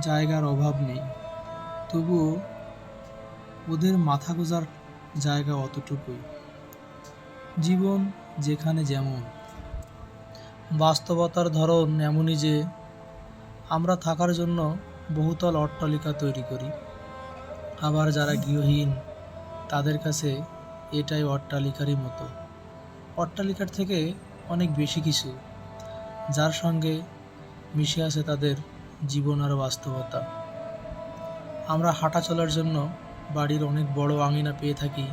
জায়গার অভাব নেই। তবুও ওদের মাথা গোজার জায়গা অতটুকুই। জীবন যেখানে যেমন। বাস্তবতার ধরন এমনই যে, আমরা থাকার জন্য বহুতল অট্টালিকা তৈরি করি। আবার যারা গৃহহীন, তাদের কাছে এটাই অট্টালিকারই মতো। অট্টালিকার থেকে অনেক বেশি কিছু, যার সঙ্গে মিশে আছে তাদের জীবন আর বাস্তবতা। আমরা হাঁটা চলার জন্য বাড়ির অনেক বড় আঙিনা পেয়ে থাকি,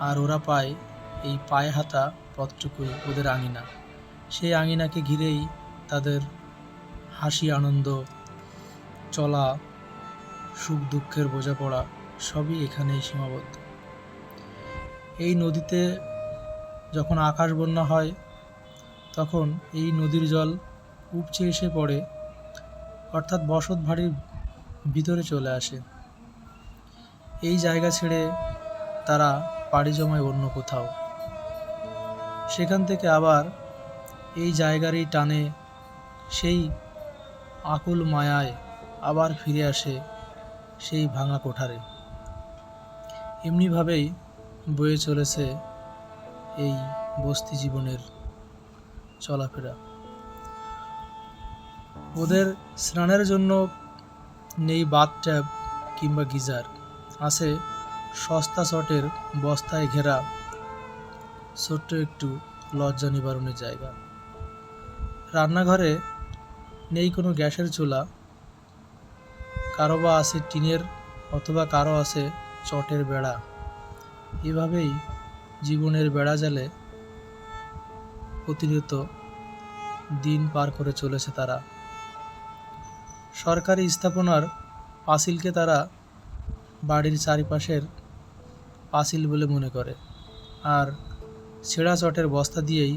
আর ওরা পায় এই পায়ে হাতা পথটুকুই ওদের আঙিনা। সেই আঙিনাকে ঘিরেই তাদের হাসি, আনন্দ, চলা, সুখ, দুঃখের বোঝাপড়া সবই এখানেই সীমাবদ্ধ। এই নদীতে যখন আকাশ বন্যা হয়, তখন এই নদীর জল উপচে এসে পড়ে অর্থাৎ বসত বাড়ির ভিতরে চলে আসে। এই জায়গা ছেড়ে তারা পাড়ি জমায় অন্য কোথাও। সেখান থেকে আবার এই জায়গারই টানে সেই আকুল মায়ায় আবার ফিরে আসে সেই ভাঙা কোঠারে। এমনিভাবেই বয়ে চলেছে এই বস্তি জীবনের চলাফেরা। ওদের স্নানের জন্য নেই বাথ ট্যাব কিংবা গিজার। আছে সস্তা চটের বস্তায় ঘেরা ছোট্ট একটু লজ্জা নিবারণের জায়গা। রান্নাঘরে নেই কোনো গ্যাসের চুলা। কারও বা আছে টিনের অথবা কারও আছে চটের বেড়া। এভাবেই জীবনের বেড়া জালে প্রতিনিয়ত দিন পার করে চলেছে তারা। সরকারি স্থাপনার পাঁচিলকে তারা বাড়ির চারিপাশের পাঁচিল বলে মনে করে। আর ছেঁড়া চটের বস্তা দিয়েই